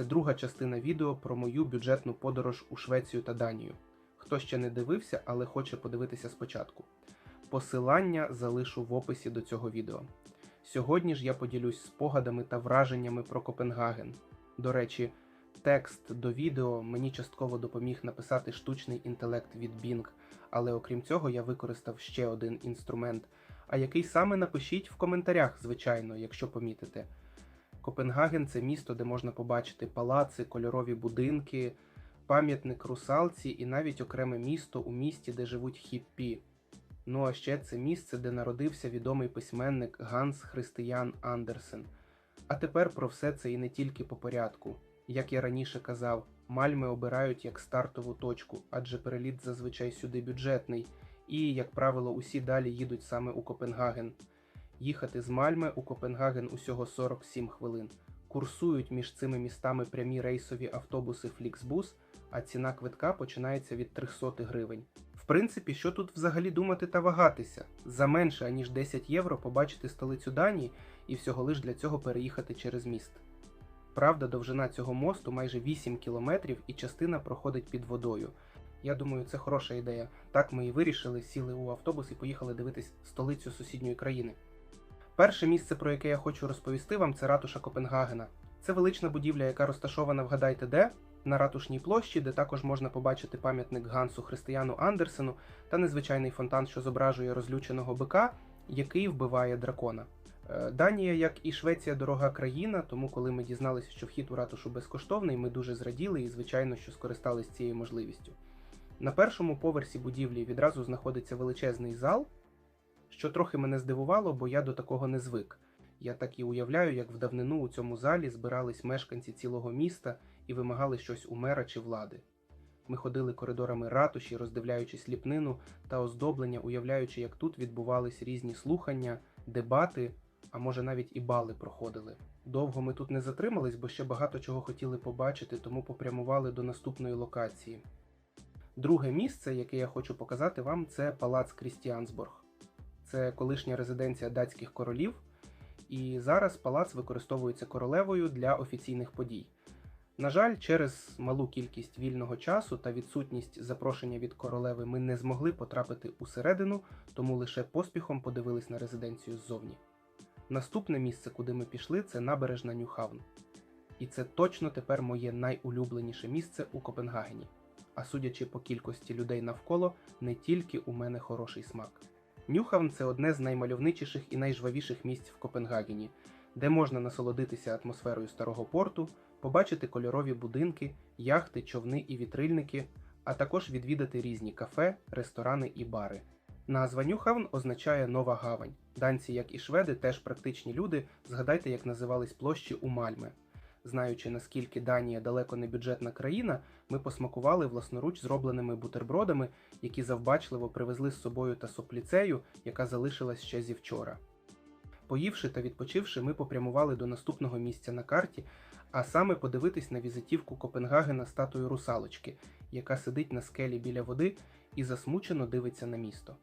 Це друга частина відео про мою бюджетну подорож у Швецію та Данію. Хто ще не дивився, але хоче подивитися спочатку. Посилання залишу в описі до цього відео. Сьогодні ж я поділюсь спогадами та враженнями про Копенгаген. До речі, текст до відео мені частково допоміг написати штучний інтелект від Bing, але окрім цього я використав ще один інструмент. А який саме напишіть в коментарях, звичайно, якщо помітите. Копенгаген це місто, де можна побачити палаци, кольорові будинки, пам'ятник русалці і навіть окреме місто у місті, де живуть хіппі. Ну а ще це місце, де народився відомий письменник Ганс Християн Андерсен. А тепер про все це і не тільки по порядку. Як я раніше казав, Мальми обирають як стартову точку, адже переліт зазвичай сюди бюджетний, і, як правило, усі далі їдуть саме у Копенгаген. Їхати з Мальми у Копенгаген усього 47 хвилин. Курсують між цими містами прямі рейсові автобуси Flixbus, а ціна квитка починається від 300 гривень. В принципі, що тут взагалі думати та вагатися? За менше аніж 10 євро побачити столицю Данії і всього лиш для цього переїхати через міст. Правда, довжина цього мосту майже 8 кілометрів і частина проходить під водою. Я думаю, це хороша ідея. Так ми і вирішили, сіли у автобус і поїхали дивитись столицю сусідньої країни. Перше місце, про яке я хочу розповісти вам, це ратуша Копенгагена. Це велична будівля, яка розташована, вгадайте де, на ратушній площі, де також можна побачити пам'ятник Гансу Християну Андерсену та незвичайний фонтан, що зображує розлюченого бика, який вбиває дракона. Е, Данія, як і Швеція, дорога країна, тому коли ми дізналися, що вхід у ратушу безкоштовний, ми дуже зраділи і, звичайно, що скористались цією можливістю. На першому поверсі будівлі відразу знаходиться величезний зал, що трохи мене здивувало, бо я до такого не звик. Я так і уявляю, як в давнину у цьому залі збирались мешканці цілого міста і вимагали щось у мера чи влади. Ми ходили коридорами ратуші, роздивляючись ліпнину та оздоблення, уявляючи, як тут відбувались різні слухання, дебати, а може навіть і бали проходили. Довго ми тут не затримались, бо ще багато чого хотіли побачити, тому попрямували до наступної локації. Друге місце, яке я хочу показати вам, це палац Крістіансборг. Це колишня резиденція датських королів, і зараз палац використовується королевою для офіційних подій. На жаль, через малу кількість вільного часу та відсутність запрошення від королеви ми не змогли потрапити усередину, тому лише поспіхом подивились на резиденцію ззовні. Наступне місце, куди ми пішли, це набережна Нюхавн. І це точно тепер моє найулюбленіше місце у Копенгагені. А судячи по кількості людей навколо, не тільки у мене хороший смак. Нюхавн це одне з наймальовничіших і найжвавіших місць в Копенгагені, де можна насолодитися атмосферою старого порту, побачити кольорові будинки, яхти, човни і вітрильники, а також відвідати різні кафе, ресторани і бари. Назва Нюхавн означає нова гавань. Данці, як і шведи, теж практичні люди. Згадайте, як називались площі у Мальме. Знаючи, наскільки Данія далеко не бюджетна країна, ми посмакували власноруч зробленими бутербродами, які завбачливо привезли з собою та сопліцею, яка залишилась ще зі вчора. Поївши та відпочивши, ми попрямували до наступного місця на карті, а саме подивитись на візитівку Копенгагена статую русалочки, яка сидить на скелі біля води і засмучено дивиться на місто.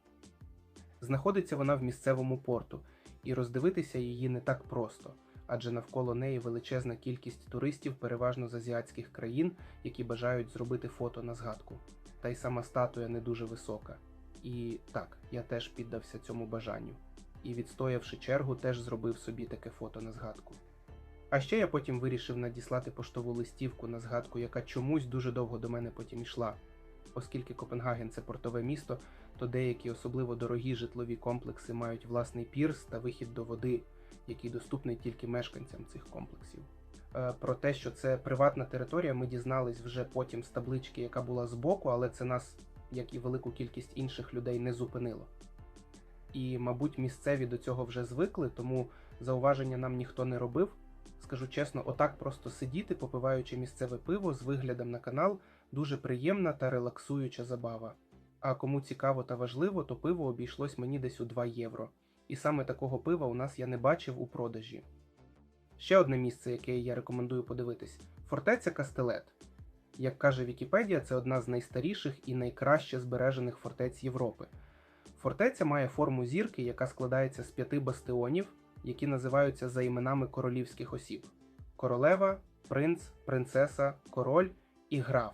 Знаходиться вона в місцевому порту, і роздивитися її не так просто, адже навколо неї величезна кількість туристів, переважно з азіатських країн, які бажають зробити фото на згадку. Та й сама статуя не дуже висока. І так, я теж піддався цьому бажанню. І, відстоявши чергу, теж зробив собі таке фото на згадку. А ще я потім вирішив надіслати поштову листівку на згадку, яка чомусь дуже довго до мене потім йшла. Оскільки Копенгаген це портове місто, то деякі особливо дорогі житлові комплекси мають власний пірс та вихід до води, який доступний тільки мешканцям цих комплексів. Е, Про те, що це приватна територія, ми дізнались вже потім з таблички, яка була збоку, але це нас, як і велику кількість інших людей, не зупинило. І, мабуть, місцеві до цього вже звикли, тому зауваження нам ніхто не робив. Скажу чесно, отак просто сидіти, попиваючи місцеве пиво з виглядом на канал, дуже приємна та релаксуюча забава. А кому цікаво та важливо, то пиво обійшлось мені десь у 2 євро. І саме такого пива у нас я не бачив у продажі. Ще одне місце, яке я рекомендую подивитись фортеця Кастелет. Як каже Вікіпедія, це одна з найстаріших і найкраще збережених фортець Європи. Фортеця має форму зірки, яка складається з п'яти бастіонів, які називаються за іменами королівських осіб: королева, принц, принцеса, король і граф.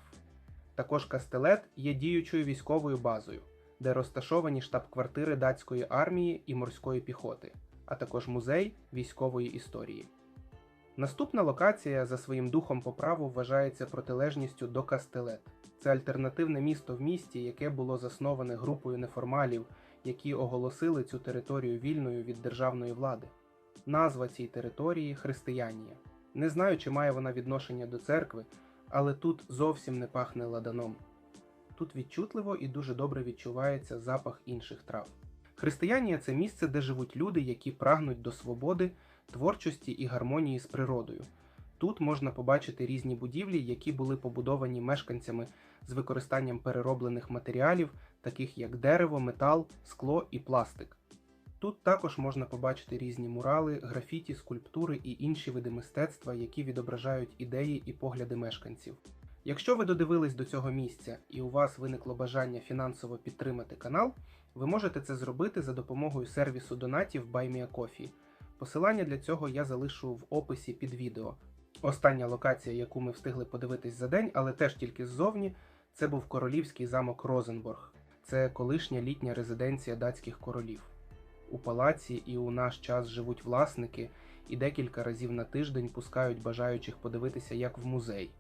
Також Кастелет є діючою військовою базою, де розташовані штаб-квартири датської армії і морської піхоти, а також музей військової історії. Наступна локація за своїм духом по праву вважається протилежністю до Кастелет. Це альтернативне місто в місті, яке було засноване групою неформалів, які оголосили цю територію вільною від державної влади. Назва цій території Християнія. Не знаю, чи має вона відношення до церкви, але тут зовсім не пахне ладаном. Тут відчутливо і дуже добре відчувається запах інших трав. Християнія це місце, де живуть люди, які прагнуть до свободи, творчості і гармонії з природою. Тут можна побачити різні будівлі, які були побудовані мешканцями з використанням перероблених матеріалів, таких як дерево, метал, скло і пластик. Тут також можна побачити різні мурали, графіті, скульптури і інші види мистецтва, які відображають ідеї і погляди мешканців. Якщо ви додивились до цього місця і у вас виникло бажання фінансово підтримати канал, ви можете це зробити за допомогою сервісу донатів BuyMeACoffee. Посилання для цього я залишу в описі під відео. Остання локація, яку ми встигли подивитись за день, але теж тільки ззовні, це був королівський замок Розенборг. Це колишня літня резиденція датських королів. У палаці і у наш час живуть власники і декілька разів на тиждень пускають бажаючих подивитися як в музей.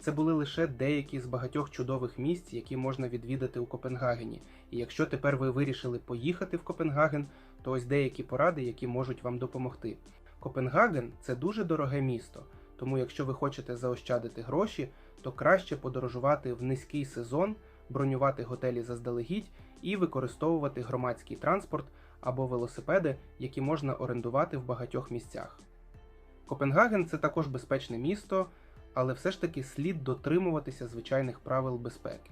Це були лише деякі з багатьох чудових місць, які можна відвідати у Копенгагені. І якщо тепер ви вирішили поїхати в Копенгаген, то ось деякі поради, які можуть вам допомогти. Копенгаген це дуже дороге місто, тому якщо ви хочете заощадити гроші, то краще подорожувати в низький сезон, бронювати готелі заздалегідь і використовувати громадський транспорт або велосипеди, які можна орендувати в багатьох місцях. Копенгаген це також безпечне місто, але все ж таки слід дотримуватися звичайних правил безпеки.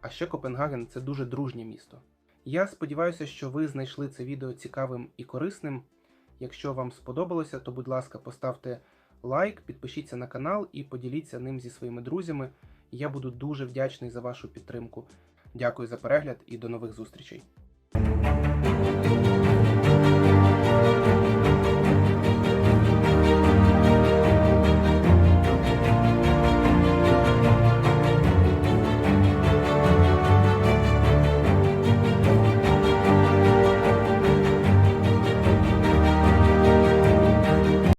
А ще Копенгаген це дуже дружнє місто. Я сподіваюся, що ви знайшли це відео цікавим і корисним. Якщо вам сподобалося, то будь ласка, поставте лайк, підпишіться на канал і поділіться ним зі своїми друзями. Я буду дуже вдячний за вашу підтримку. Дякую за перегляд і до нових зустрічей.